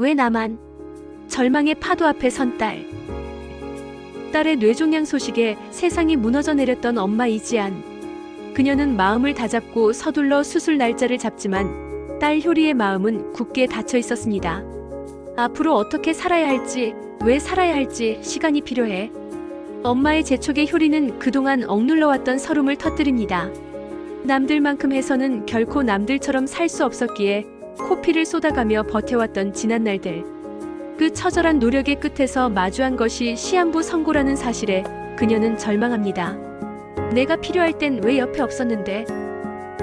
왜 나만? 절망의 파도 앞에 선 딸. 딸의 뇌종양 소식에 세상이 무너져 내렸던 엄마 이지안. 그녀는 마음을 다잡고 서둘러 수술 날짜를 잡지만 딸 효리의 마음은 굳게 닫혀 있었습니다. 앞으로 어떻게 살아야 할지, 왜 살아야 할지 시간이 필요해. 엄마의 재촉에 효리는 그동안 억눌러왔던 서름을 터뜨립니다. 남들만큼 해서는 결코 남들처럼 살 수 없었기에 코피를 쏟아가며 버텨왔던 지난 날들. 그 처절한 노력의 끝에서 마주한 것이 시한부 선고라는 사실에 그녀는 절망합니다. 내가 필요할 땐 왜 옆에 없었는데?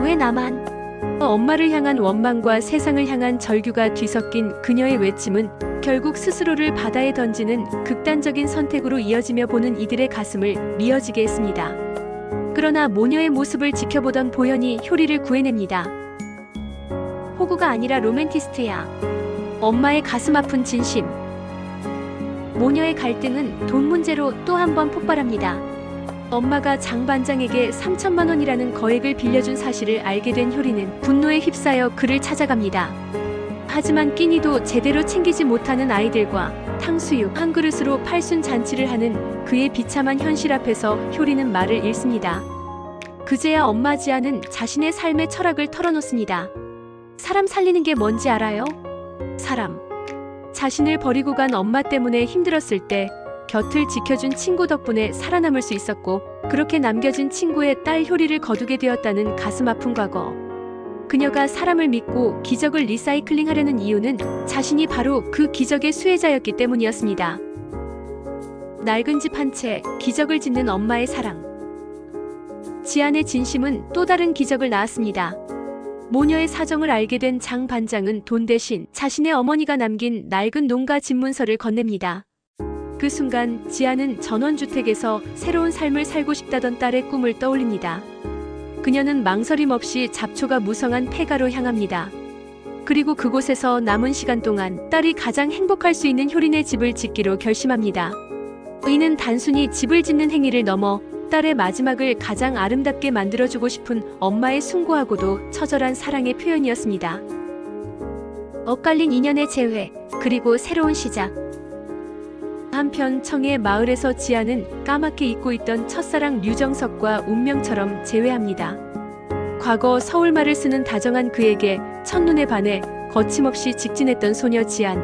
왜 나만? 엄마를 향한 원망과 세상을 향한 절규가 뒤섞인 그녀의 외침은 결국 스스로를 바다에 던지는 극단적인 선택으로 이어지며 보는 이들의 가슴을 미어지게 했습니다. 그러나 모녀의 모습을 지켜보던 보현이 효리를 구해냅니다. 호구가 아니라 로맨티스트야. 엄마의 가슴 아픈 진심. 모녀의 갈등은 돈 문제로 또 한 번 폭발합니다. 엄마가 장 반장에게 3천만 원이라는 거액을 빌려준 사실을 알게 된 효리는 분노에 휩싸여 그를 찾아갑니다. 하지만 끼니도 제대로 챙기지 못하는 아이들과 탕수육 한 그릇으로 팔순 잔치를 하는 그의 비참한 현실 앞에서 효리는 말을 잃습니다. 그제야 엄마 지아는 자신의 삶의 철학을 털어놓습니다. 사람 살리는 게 뭔지 알아요? 사람. 자신을 버리고 간 엄마 때문에 힘들었을 때 곁을 지켜준 친구 덕분에 살아남을 수 있었고 그렇게 남겨진 친구의 딸 효리를 거두게 되었다는 가슴 아픈 과거. 그녀가 사람을 믿고 기적을 리사이클링 하려는 이유는 자신이 바로 그 기적의 수혜자였기 때문이었습니다. 낡은 집 한 채 기적을 짓는 엄마의 사랑. 지안의 진심은 또 다른 기적을 낳았습니다. 모녀의 사정을 알게 된 장 반장은 돈 대신 자신의 어머니가 남긴 낡은 농가 집문서를 건넵니다. 그 순간 지아는 전원주택에서 새로운 삶을 살고 싶다던 딸의 꿈을 떠올립니다. 그녀는 망설임 없이 잡초가 무성한 폐가로 향합니다. 그리고 그곳에서 남은 시간 동안 딸이 가장 행복할 수 있는 효린의 집을 짓기로 결심합니다. 이는 단순히 집을 짓는 행위를 넘어 딸의 마지막을 가장 아름답게 만들어주고 싶은 엄마의 숭고하고도 처절한 사랑의 표현이었습니다. 엇갈린 인연의 재회, 그리고 새로운 시작. 한편 청의 마을에서 지아는 까맣게 잊고 있던 첫사랑 류정석과 운명처럼 재회합니다. 과거 서울말을 쓰는 다정한 그에게 첫눈에 반해 거침없이 직진했던 소녀 지안.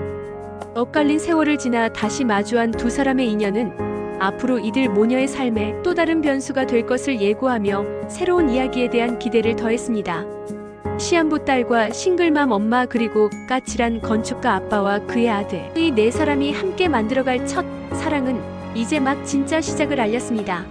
엇갈린 세월을 지나 다시 마주한 두 사람의 인연은 앞으로 이들 모녀의 삶에 또 다른 변수가 될 것을 예고하며 새로운 이야기에 대한 기대를 더했습니다. 시한부 딸과 싱글맘 엄마 그리고 까칠한 건축가 아빠와 그의 아들 이 네 사람이 함께 만들어갈 첫 사랑은 이제 막 진짜 시작을 알렸습니다.